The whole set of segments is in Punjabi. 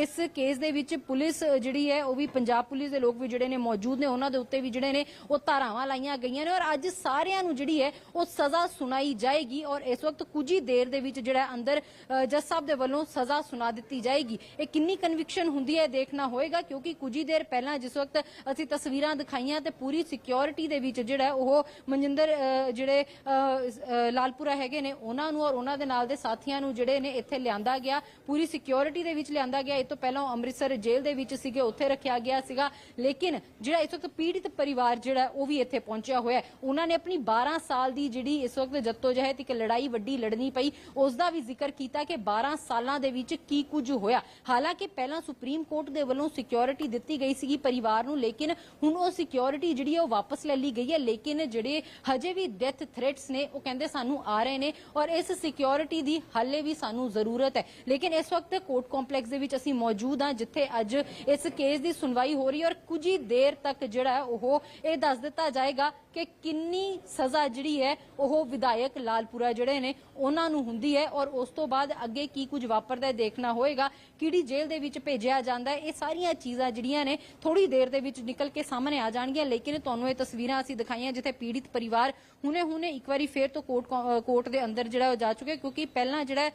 ਇਸ ਕੇਸ ਦੇ ਵਿੱਚ ਪੁਲਿਸ ਜਿਹੜੀ ਹੈ ਉਹ ਵੀ ਪੰਜਾਬ ਪੁਲਿਸ ਦੇ ਲੋਕ ਵੀ ਜਿਹੜੇ ਨੇ ਮੌਜੂਦ ਨੇ ਉਹਨਾਂ ਦੇ ਉੱਤੇ ਵੀ ਜਿਹੜੇ ਨੇ ਉਹ ਧਾਰਾਵਾਂ ਲਾਈਆਂ ਗਈਆਂ ਨੇ ਔਰ ਅੱਜ ਸਾਰਿਆਂ ਨੂੰ ਜਿਹੜੀ ਹੈ ਉਹ ਸਜ਼ਾ ਸੁਣਾਈ ਜਾਏਗੀ ਔਰ ਇਸ ਵਕਤ ਕੁਝ ਹੀ ਦੇਰ ਦੇ ਵਿੱਚ ਜਿਹੜਾ ਅੰਦਰ ਅ, ਜੱਜ ਸਾਹਿਬ ਦੇ ਵੱਲੋਂ ਸਜ਼ਾ ਸੁਣਾ ਦਿੱਤੀ ਜਾਏਗੀ। ਇਹ ਕਿੰਨੀ ਕਨਵਿਕਸ਼ਨ ਹੁੰਦੀ ਹੈ ਦੇਖਣਾ ਹੋਏਗਾ ਕਿਉਂਕਿ ਕੁਝ ਹੀ ਦੇਰ ਪਹਿਲਾਂ ਜਿਸ ਵਕਤ ਅਸੀਂ ਤਸਵੀਰਾਂ ਦਿਖਾਈਆਂ ਤੇ ਪੂਰੀ ਸਿਕਿਉਰਿਟੀ ਦੇ ਵਿੱਚ ਜਿਹੜਾ ਉਹ ਮਨਜਿੰਦਰ ਜਿਹੜੇ ਲਾਲਪੁਰਾ ਹੈਗੇ ਨੇ ਉਹਨਾਂ ਨੂੰ ਔਰ ਉਹਨਾਂ ਦੇ ਨਾਲ ਦੇ ਸਾਥੀਆਂ ਨੂੰ ਜਿਹੜੇ ਨੇ ਇੱਥੇ ਲਿਆਂਦਾ ਗਿਆ ਪੂਰੀ ਸਿਕਿਉਰਿਟੀ ਦੇ ਵਿੱਚ ਲਿਆਂਦਾ ਗਿਆ ਤੋਂ ਪਹਿਲਾਂ ਅੰਮ੍ਰਿਤਸਰ ਜੇਲ੍ਹ ਦੇ ਵਿੱਚ ਸੀਗੇ, ਉੱਥੇ ਰੱਖਿਆ ਗਿਆ ਸੀਗਾ। ਲੇਕਿਨ ਜਿਹੜਾ ਇਸ ਵਕਤ ਪੀੜਿਤ ਪਰਿਵਾਰ ਜਿਹੜਾ, ਉਹ ਵੀ ਇੱਥੇ ਪਹੁੰਚਿਆ ਹੋਇਆ ਹੈ। ਉਹਨਾਂ ਨੇ ਆਪਣੀ 12 ਸਾਲ ਦੀ ਜਿਹੜੀ ਇਸ ਵਕਤ ਜੱਤੋਜਹਿਦ ਇੱਕ ਲੜਾਈ ਵੱਡੀ ਲੜਨੀ ਪਈ। ਉਸ ਦਾ ਵੀ ਜ਼ਿਕਰ ਕੀਤਾ ਕਿ 12 ਸਾਲਾਂ ਦੇ ਵਿੱਚ ਕੀ ਕੁਝ ਹੋਇਆ। ਹਾਲਾਂਕਿ ਪਹਿਲਾਂ ਸੁਪਰੀਮ ਕੋਰਟ ਦੇ ਵੱਲੋਂ ਸਿਕਿਉਰਿਟੀ ਦਿੱਤੀ ਗਈ ਸੀਗੀ ਪਰਿਵਾਰ ਨੂੰ, ਲੇਕਿਨ ਹੁਣ ਉਹ ਸਿਕਿਉਰਿਟੀ ਜਿਹੜੀ ਉਹ ਵਾਪਸ ਲੈ ਲਈ ਗਈ ਹੈ। ਲੇਕਿਨ ਜਿਹੜੇ ਹਜੇ ਵੀ ਡੈਥ ਥ੍ਰੈਟਸ ਨੇ, ਉਹ ਕਹਿੰਦੇ ਸਾਨੂੰ ਆ ਰਹੇ ਨੇ ਔਰ ਇਸ ਸਿਕਿਉਰਿਟੀ ਦੀ ਹਾਲੇ ਵੀ ਸਾਨੂੰ ਜ਼ਰੂਰਤ ਹੈ। ਲੇਕਿਨ ਇਸ ਵਕਤ ਕੋਰਟ ਕੰਪਲੈਕਸ ਦੇ ਵਿੱਚ ਅਸੀਂ ਮੌਜੂਦ ਹਾਂ ਜਿੱਥੇ ਅੱਜ ਇਸ ਕੇਸ ਦੀ ਸੁਣਵਾਈ ਹੋ ਰਹੀ ਹੈ ਔਰ ਕੁਝ ਹੀ ਦੇਰ ਤੱਕ ਜਿਹੜਾ ਉਹ ਇਹ ਦੱਸ ਦਿੱਤਾ ਜਾਏਗਾ ਕਿ ਕਿੰਨੀ ਸਜ਼ਾ ਜਿਹੜੀ ਹੈ ਉਹ ਵਿਧਾਇਕ ਲਾਲਪੁਰਾ ਜਿਹੜੇ ਨੇ ਉਹਨਾਂ ਨੂੰ ਹੁੰਦੀ ਹੈ ਔਰ ਉਸ ਤੋਂ ਬਾਅਦ ਅੱਗੇ ਕੀ ਕੁਝ ਵਾਪਰਦਾ ਦੇਖਣਾ ਹੋਏਗਾ, ਕਿਹੜੀ ਜੇਲ੍ਹ ਦੇ ਵਿੱਚ ਭੇਜਿਆ ਜਾਂਦਾ ਹੈ, ਇਹ ਸਾਰੀਆਂ ਚੀਜ਼ਾਂ ਜਿਹੜੀਆਂ ਨੇ ਥੋੜੀ ਦੇਰ ਦੇ ਵਿੱਚ ਨਿਕਲ ਕੇ ਸਾਹਮਣੇ ਆ ਜਾਣਗੀਆਂ, ਲੇਕਿਨ ਤੁਹਾਨੂੰ ਇਹ ਤਸਵੀਰਾਂ ਅਸੀਂ ਦਿਖਾਈਆਂ ਜਿੱਥੇ ਪੀੜਿਤ ਪਰਿਵਾਰ ਹੁਣੇ ਹੁਣੇ ਇੱਕ ਵਾਰੀ ਫੇਰ ਤੋਂ ਕੋਰਟ ਕੋਰਟ ਦੇ ਅੰਦਰ ਜਿਹੜਾ ਉਹ ਜਾ ਚੁੱਕੇ ਕਿਉਂਕਿ ਪਹਿਲਾਂ ਜਿਹੜਾ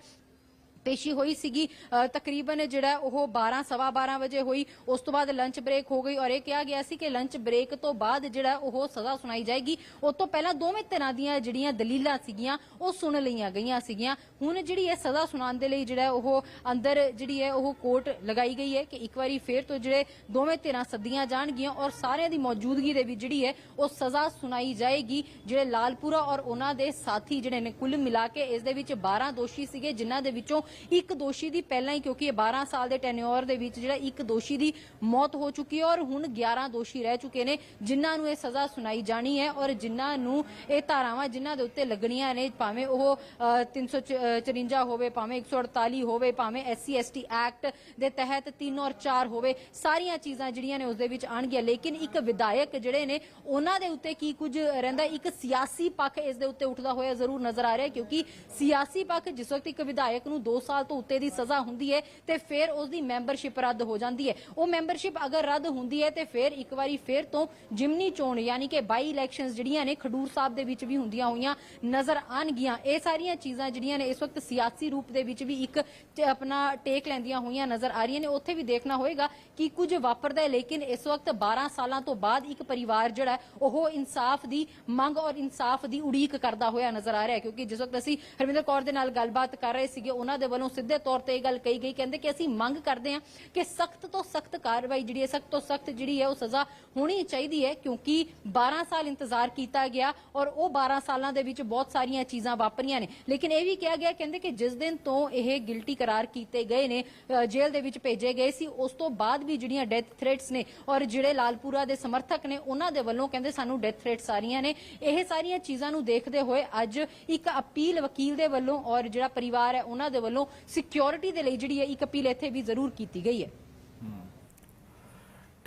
ਪੇਸ਼ੀ ਹੋਈ ਸੀਗੀ। ਤਕਰੀਬਨ ਜਿਹੜਾ ਉਹ 12 ਸਵਾ 12 ਵਜੇ ਹੋਈ। ਉਸ ਤੋਂ ਬਾਅਦ ਲੰਚ ਬ੍ਰੇਕ ਹੋ ਗਈ ਔਰ ਇਹ ਕਿਹਾ ਗਿਆ ਸੀ ਕਿ ਲੰਚ ਬ੍ਰੇਕ ਤੋਂ ਬਾਅਦ ਜਿਹੜਾ ਉਹ ਸਜ਼ਾ ਸੁਣਾਈ ਜਾਏਗੀ। ਉਸ ਤੋਂ ਪਹਿਲਾਂ ਦੋਵੇਂ ਤਰ੍ਹਾਂ ਦੀਆਂ ਜਿਹੜੀਆਂ ਦਲੀਲਾਂ ਸੀਗੀਆਂ, ਉਹ ਸੁਣ ਲਈਆਂ ਗਈਆਂ ਸੀਗੀਆਂ। ਹੁਣ ਜਿਹੜੀ ਇਹ ਸਜ਼ਾ ਸੁਣਾਉਣ ਦੇ ਲਈ ਜਿਹੜਾ ਉਹ ਅੰਦਰ ਜਿਹੜੀ ਹੈ ਉਹ ਕੋਰਟ ਲਗਾਈ ਗਈ ਹੈ ਕਿ ਇੱਕ ਵਾਰੀ ਫੇਰ ਤੋਂ ਜਿਹੜੇ ਦੋਵੇਂ ਧਿਰਾਂ ਸੱਦੀਆਂ ਜਾਣਗੀਆਂ ਔਰ ਸਾਰਿਆਂ ਦੀ ਮੌਜੂਦਗੀ ਦੇ ਵਿੱਚ ਜਿਹੜੀ ਹੈ ਉਹ ਸਜ਼ਾ ਸੁਣਾਈ ਜਾਏਗੀ। ਜਿਹੜੇ ਲਾਲਪੁਰਾ ਔਰ ਉਹਨਾਂ ਦੇ ਸਾਥੀ ਜਿਹੜੇ ਨੇ, ਕੁੱਲ ਮਿਲਾ ਕੇ ਇਸ ਦੇ ਵਿੱਚ 12 ਦੋਸ਼ੀ ਸੀਗੇ, ਜਿਨ੍ਹਾਂ ਦੇ ਵਿੱਚੋਂ ਇੱਕ ਦੋਸ਼ੀ ਦੀ ਪਹਿਲਾਂ ਹੀ ਕਿਉਂਕਿ ਇਹ 12 ਸਾਲ ਦੇ ਟੈਨਿਓਰ ਦੇ ਵਿੱਚ ਜਿਹੜਾ ਇੱਕ ਦੋਸ਼ੀ ਦੀ ਮੌਤ ਹੋ ਚੁੱਕੀ ਹੈ ਔਰ ਹੁਣ 11 ਦੋਸ਼ੀ ਰਹਿ ਚੁੱਕੇ ਨੇ ਜਿਨ੍ਹਾਂ ਨੂੰ ਇਹ ਸਜ਼ਾ ਸੁਣਾਈ ਜਾਣੀ ਹੈ ਔਰ ਜਿਨ੍ਹਾਂ ਨੂੰ ਇਹ ਧਾਰਾਵਾਂ ਜਿਨ੍ਹਾਂ ਦੇ ਉੱਤੇ ਲੱਗਣੀਆਂ ਨੇ ਭਾਵੇਂ ਉਹ ਅ, 354 ਹੋਵੇ ਭਾਵੇਂ 148 ਹੋਵੇ ਭਾਵੇਂ ਐਸਸੀ ਐਸਟੀ ਐਕਟ ਦੇ ਤਹਿਤ 3 ਔਰ 4 ਹੋਵੇ ਸਾਰੀਆਂ ਚੀਜ਼ਾਂ ਜਿਹੜੀਆਂ ਨੇ ਉਸ ਦੇ ਵਿੱਚ ਆਣਗੀਆਂ ਲੇਕਿਨ ਇੱਕ ਵਿਧਾਇਕ ਜਿਹੜੇ ਨੇ ਉਹਨਾਂ ਦੇ ਉੱਤੇ ਕੀ ਕੁਝ ਰਹਿੰਦਾ? ਇੱਕ ਸਿਆਸੀ ਪੱਖ ਇਸ ਦੇ ਉੱਤੇ ਉੱਠਦਾ ਹੋਇਆ ਜ਼ਰੂਰ ਨਜ਼ਰ ਆ ਰਿਹਾ ਹੈ ਕਿਉਂਕਿ ਸਿਆਸੀ ਪੱਖ ਜਿਸ ਵਕਤ ਇੱਕ ਵਿਧਾਇਕ ਨੂੰ 2 ਸਾਲ ਤੋਂ ਉੱਤੇ ਦੀ ਸਜ਼ਾ ਹੁੰਦੀ ਹੈ ਤੇ ਫਿਰ ਉਸ ਦੀ ਮੈਂਬਰਸ਼ਿਪ ਰੱਦ ਹੋ ਜਾਂਦੀ ਹੈ। ਉਹ ਮੈਂਬਰਸ਼ਿਪ ਅਗਰ ਰੱਦ ਹੁੰਦੀ ਹੈ ਤੇ ਫਿਰ ਇੱਕ ਵਾਰੀ ਫਿਰ ਤੋਂ ਜਿਮਨੀ ਚੋਣ ਯਾਨੀ ਕਿ ਬਾਈ ਇਲੈਕਸ਼ਨਸ ਜਿਹੜੀਆਂ ਨੇ ਖਡੂਰ ਸਾਹਿਬ ਦੇ ਵਿੱਚ ਵੀ ਹੁੰਦੀਆਂ ਹੋਈਆਂ ਨਜ਼ਰ ਆਣਗੀਆਂ। ਇਹ ਸਾਰੀਆਂ ਚੀਜ਼ਾਂ ਜਿਹੜੀਆਂ ਨੇ ਇਸ ਵਕਤ ਸਿਆਸੀ ਰੂਪ ਦੇ ਵਿੱਚ ਵੀ ਇੱਕ ਆਪਣਾ ਟੇਕ ਲੈਂਦੀਆਂ ਹੋਈਆਂ ਨਜ਼ਰ ਆ ਰਹੀਆਂ ਨੇ। ਉੱਥੇ ਵੀ ਦੇਖਣਾ ਹੋਏਗਾ ਕਿ ਕੁਝ ਵਾਪਰਦਾ ਹੈ, ਲੇਕਿਨ ਇਸ ਵਕਤ 12 ਸਾਲਾਂ ਤੋਂ ਬਾਅਦ ਇੱਕ ਪਰਿਵਾਰ ਜਿਹੜਾ ਉਹ ਇਨਸਾਫ ਦੀ ਮੰਗ ਔਰ ਇਨਸਾਫ ਦੀ ਉਡੀਕ ਕਰਦਾ ਹੋਇਆ ਨਜ਼ਰ ਆ ਰਿਹਾ ਕਿਉਂਕਿ ਜਿਸ ਵਕਤ ਅਸੀਂ ਹਰਵਿੰਦਰ ਕੌਰ ਦੇ ਨਾਲ ਗੱਲਬਾਤ ਕਰ ਰਹੇ ਸੀਗੇ, ਉਹਨਾਂ ਦੇ ਵੱਲੋਂ ਸਿੱਧੇ ਤੌਰ ਤੇ ਇਹ ਗੱਲ ਕਹੀ ਗਈ ਕਹਿੰਦੇ ਕਿ ਅਸੀਂ ਮੰਗ ਕਰਦੇ ਹਾਂ ਕਿ ਸਖਤ ਤੋਂ ਸਖਤ ਕਾਰਵਾਈ ਜਿਹੜੀ ਹੈ ਸਖਤ ਤੋਂ ਸਖਤ ਜਿਹੜੀ ਹੈ ਉਹ ਸਜ਼ਾ ਹੋਣੀ ਚਾਹੀਦੀ ਹੈ ਕਿਉਂਕਿ 12 ਸਾਲ ਇੰਤਜ਼ਾਰ ਕੀਤਾ ਗਿਆ ਔਰ ਉਹ 12 ਸਾਲਾਂ ਦੇ ਵਿੱਚ ਬਹੁਤ ਸਾਰੀਆਂ ਚੀਜ਼ਾਂ ਵਾਪਰੀਆਂ ਨੇ। ਲੇਕਿਨ ਇਹ ਵੀ ਕਿਹਾ ਗਿਆ ਕਹਿੰਦੇ ਕਿ ਜਿਸ ਦਿਨ ਤੋਂ ਇਹ ਗਿਲਟੀ ਕਰਾਰ ਕੀਤੇ ਗਏ ਨੇ ਅ, ਜੇਲ੍ਹ ਦੇ ਵਿੱਚ ਭੇਜੇ ਗਏ ਸੀ ਉਸ ਤੋਂ ਬਾਅਦ ਵੀ ਜਿਹੜੀਆਂ ਡੈਥ ਥ੍ਰੈਟਸ ਨੇ ਔਰ ਜਿਹੜੇ ਲਾਲਪੁਰਾ ਦੇ ਸਮਰਥਕ ਨੇ ਉਹਨਾਂ ਦੇ ਵੱਲੋਂ ਕਹਿੰਦੇ ਸਾਨੂੰ ਡੈਥ ਥ੍ਰੈਟਸ ਆ ਰਹੀਆਂ ਨੇ। ਇਹ ਸਾਰੀਆਂ ਚੀਜ਼ਾਂ ਨੂੰ ਦੇਖਦੇ ਹੋਏ ਅੱਜ ਇੱਕ ਅਪੀਲ ਵਕੀਲ ਦੇ ਵੱਲੋਂ ਔਰ ਜਿਹੜਾ ਪਰਿਵਾਰ ਹੈ ਉਹਨਾਂ ਦੇ ਵੱਲੋਂ ਸਿਕਿਉਰਿਟੀ ਦੇ ਲਈ ਜਿਹੜੀ ਹੈ ਇੱਕ ਅਪੀਲ ਇੱਥੇ ਵੀ ਜ਼ਰੂਰ ਕੀਤੀ ਗਈ ਹੈ।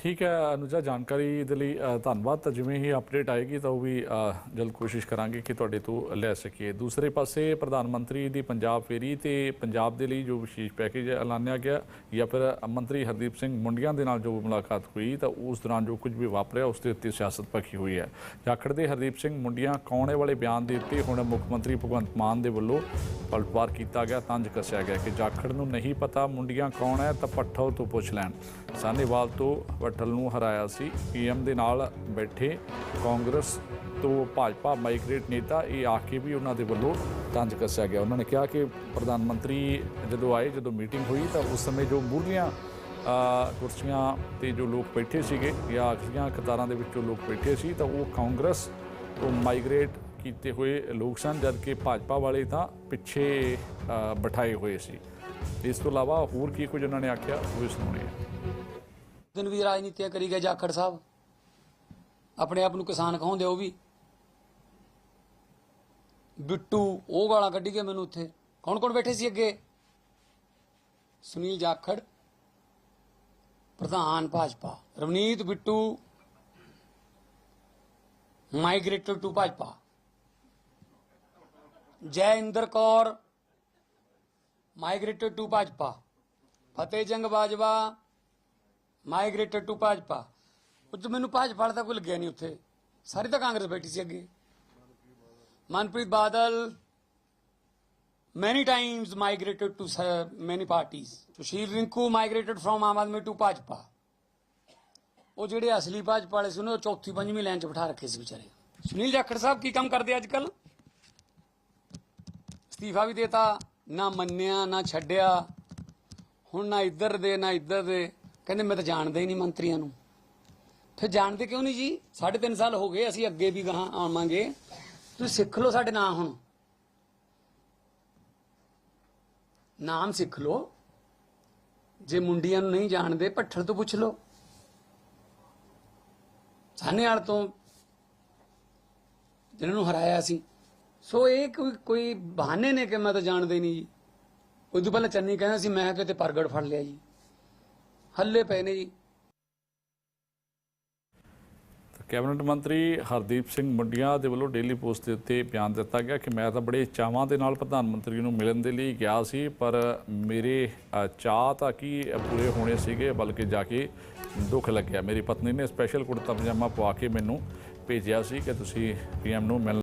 ਠੀਕ ਹੈ, ਅਨੁਜਾ, ਜਾਣਕਾਰੀ ਦੇ ਲਈ ਧੰਨਵਾਦ। ਤਾਂ ਜਿਵੇਂ ਹੀ ਅਪਡੇਟ ਆਏਗੀ ਤਾਂ ਉਹ ਵੀ ਜਲਦ ਕੋਸ਼ਿਸ਼ ਕਰਾਂਗੇ ਕਿ ਤੁਹਾਡੇ ਤੋਂ ਲੈ ਸਕੀਏ। ਦੂਸਰੇ ਪਾਸੇ ਪ੍ਰਧਾਨ ਮੰਤਰੀ ਦੀ ਪੰਜਾਬ ਫੇਰੀ ਤੇ ਪੰਜਾਬ ਦੇ ਲਈ ਜੋ ਵਿਸ਼ੇਸ਼ ਪੈਕੇਜ ਐਲਾਨਿਆ ਗਿਆ ਜਾਂ ਫਿਰ ਮੰਤਰੀ ਹਰਦੀਪ ਸਿੰਘ ਮੁੰਡੀਆਂ ਦੇ ਨਾਲ ਜੋ ਮੁਲਾਕਾਤ ਹੋਈ ਤਾਂ ਉਸ ਦੌਰਾਨ ਜੋ ਕੁਝ ਵੀ ਵਾਪਰਿਆ, ਉਸ ਦੇ ਉੱਤੇ ਸਿਆਸਤ ਪੱਖੀ ਹੋਈ ਹੈ। ਜਾਖੜ ਦੇ ਹਰਦੀਪ ਸਿੰਘ ਮੁੰਡੀਆਂ ਕੌਣੇ ਵਾਲੇ ਬਿਆਨ ਦੇ ਉੱਤੇ ਹੁਣ ਮੁੱਖ ਮੰਤਰੀ ਭਗਵੰਤ ਮਾਨ ਦੇ ਵੱਲੋਂ ਪਲਟਵਾਰ ਕੀਤਾ ਗਿਆ, ਤੰਜ ਕੱਸਿਆ ਗਿਆ ਕਿ ਜਾਖੜ ਨੂੰ ਨਹੀਂ ਪਤਾ ਮੁੰਡੀਆਂ ਕੌਣ ਹੈ ਤਾਂ ਪੱਠੋ ਤੋਂ ਪੁੱਛ ਲੈਣ। ਸਾਨੇਵਾਲ ਤੋਂ ਵੱਟਲ ਨੂੰ ਹਰਾਇਆ ਸੀ। ਪੀਐਮ ਦੇ ਨਾਲ ਬੈਠੇ ਕਾਂਗਰਸ ਤੋਂ ਭਾਜਪਾ ਮਾਈਗ੍ਰੇਟ ਨੇਤਾ ਇਹ ਆ ਕੇ ਵੀ ਉਹਨਾਂ ਦੇ ਵੱਲੋਂ ਤੰਜ ਕੱਸਿਆ ਗਿਆ। ਉਹਨਾਂ ਨੇ ਕਿਹਾ ਕਿ ਪ੍ਰਧਾਨ ਮੰਤਰੀ ਜਦੋਂ ਆਏ, ਜਦੋਂ ਮੀਟਿੰਗ ਹੋਈ ਤਾਂ ਉਸ ਸਮੇਂ ਜੋ ਮੂਹਰਲੀਆਂ ਕੁਰਸੀਆਂ ਤੇ ਜੋ ਲੋਕ ਬੈਠੇ ਸੀਗੇ ਜਾਂ ਆਖਰੀਆਂ ਕਤਾਰਾਂ ਦੇ ਵਿੱਚੋਂ ਲੋਕ ਬੈਠੇ ਸੀ ਤਾਂ ਉਹ ਕਾਂਗਰਸ ਤੋਂ ਮਾਈਗ੍ਰੇਟ ਕੀਤੇ ਹੋਏ ਲੋਕ ਸਨ ਜਦ ਕਿ ਭਾਜਪਾ ਵਾਲੇ ਤਾਂ ਪਿੱਛੇ ਬਿਠਾਏ ਹੋਏ ਸੀ। ਇਸ ਤੋਂ ਇਲਾਵਾ ਹੋਰ ਕੀ ਕੁਝ ਉਹਨਾਂ ਨੇ ਆਖਿਆ, ਉਹ ਵੀ ਸੁਣਾਉਣੇ ਆ ਦਿਨ ਵੀ ਰਾਜਨੀਤੀਆਂ ਕਰੀ ਗਏ ਜਾਖੜ ਸਾਹਿਬ। ਆਪਣੇ ਆਪ ਨੂੰ ਕਿਸਾਨ ਕਹਾਉਂਦੇ ਉਹ ਵੀ। ਬਿੱਟੂ, ਉਹ ਗਾਲਾਂ ਕੱਢੀ ਗਏ ਮੈਨੂੰ ਉੱਥੇ। ਕੌਣ ਕੌਣ ਬੈਠੇ ਸੀ ਅੱਗੇ? ਸੁਨੀਲ ਜਾਖੜ, ਪ੍ਰਧਾਨ Bhajpa. Ravneet, Bittu migrated to Bhajpa. Jai Inder Kaur migrated to Bhajpa. Fateh Jang Bajwa migrated to Bhajpa. ਉਹ ਮੈਨੂੰ ਭਾਜਪਾ ਵਾਲਾ ਤਾਂ ਕੋਈ ਲੱਗਿਆ ਨਹੀਂ ਉੱਥੇ। ਸਾਰੀ ਤਾਂ ਕਾਂਗਰਸ ਬੈਠੀ ਸੀ ਅੱਗੇ। Manpreet Badal many times migrated to uh, many parties. Sushil Rinku migrated from Aam Aadmi to Bhajpa. ਉਹ ਜਿਹੜੇ ਅਸਲੀ ਭਾਜਪਾ ਵਾਲੇ ਸੀ ਉਹਨਾਂ ਚੌਥੀ ਪੰਜਵੀਂ ਲਾਈਨ 'ਚ ਬਿਠਾ ਰੱਖੇ ਸੀ ਵਿਚਾਰੇ। ਸੁਨੀਲ ਜਾਖੜ ਸਾਹਿਬ ਕੀ ਕੰਮ ਕਰਦੇ ਅੱਜ ਕੱਲ ਅਸਤੀਫਾ ਵੀ ਦੇਤਾ ਨਾ ਮੰਨਿਆ ਨਾ ਛੱਡਿਆ। ਹੁਣ ਨਾ ਇੱਧਰ ਦੇ ਨਾ ਇੱਧਰ ਦੇ। ਕਹਿੰਦੇ ਮੈਂ ਤਾਂ ਜਾਣਦਾ ਹੀ ਨਹੀਂ ਮੰਤਰੀਆਂ ਨੂੰ। ਫਿਰ ਜਾਣਦੇ ਕਿਉਂ ਨਹੀਂ ਜੀ? ਸਾਢੇ ਤਿੰਨ ਸਾਲ ਹੋ ਗਏ, ਅਸੀਂ ਅੱਗੇ ਵੀ ਗਾਹਾਂ ਆਵਾਂਗੇ। ਤੁਸੀਂ ਸਿੱਖ ਲਓ ਸਾਡੇ ਨਾਂ ਹੁਣ। ਨਾਮ ਸਿੱਖ ਲਓ। ਜੇ ਮੁੰਡੀਆਂ ਨੂੰ ਨਹੀਂ ਜਾਣਦੇ ਭੱਠਲ ਤੋਂ ਪੁੱਛ ਲਓ। ਸਾਨੇਵਾਲ ਤੋਂ ਜਿਹਨਾਂ ਨੂੰ ਹਰਾਇਆ ਸੀ। ਸੋ ਇਹ ਕੋਈ ਕੋਈ ਬਹਾਨੇ ਨੇ ਕਿ ਮੈਂ ਤਾਂ ਜਾਣਦੇ ਹੀ ਨਹੀਂ ਜੀ। ਉਦੋਂ ਪਹਿਲਾਂ ਚੰਨੀ ਕਹਿੰਦਾ ਸੀ, ਮੈਂ ਕਿਤੇ ਪ੍ਰਗਟ ਫੜ ਲਿਆ ਜੀ। ਹੱਲੇ ਪਏ ਨੇ ਜੀ। ਕੈਬਨਿਟ ਮੰਤਰੀ ਹਰਦੀਪ ਸਿੰਘ ਮੁੰਡੀਆਂ ਦੇ ਵੱਲੋਂ ਡੇਲੀ ਪੋਸਟ ਦੇ ਉੱਤੇ ਬਿਆਨ ਦਿੱਤਾ ਗਿਆ ਕਿ ਮੈਂ ਤਾਂ ਬੜੇ ਚਾਵਾਂ ਦੇ ਨਾਲ ਪ੍ਰਧਾਨ ਮੰਤਰੀ ਨੂੰ ਮਿਲਣ ਦੇ ਲਈ ਗਿਆ ਸੀ, ਪਰ ਮੇਰੇ ਚਾਹ ਤਾਂ ਕੀ ਪੂਰੇ ਹੋਣੇ ਸੀਗੇ, ਬਲਕਿ ਜਾ ਕੇ ਦੁੱਖ ਲੱਗਿਆ। ਮੇਰੀ ਪਤਨੀ ਨੇ ਸਪੈਸ਼ਲ ਕੁੜਤਾ ਪਜਾਮਾ ਪਵਾ ਕੇ ਮੈਨੂੰ ਭੇਜਿਆ ਸੀ ਕਿ ਤੁਸੀਂ ਪੀਐਮ ਨੂੰ ਮਿਲਣ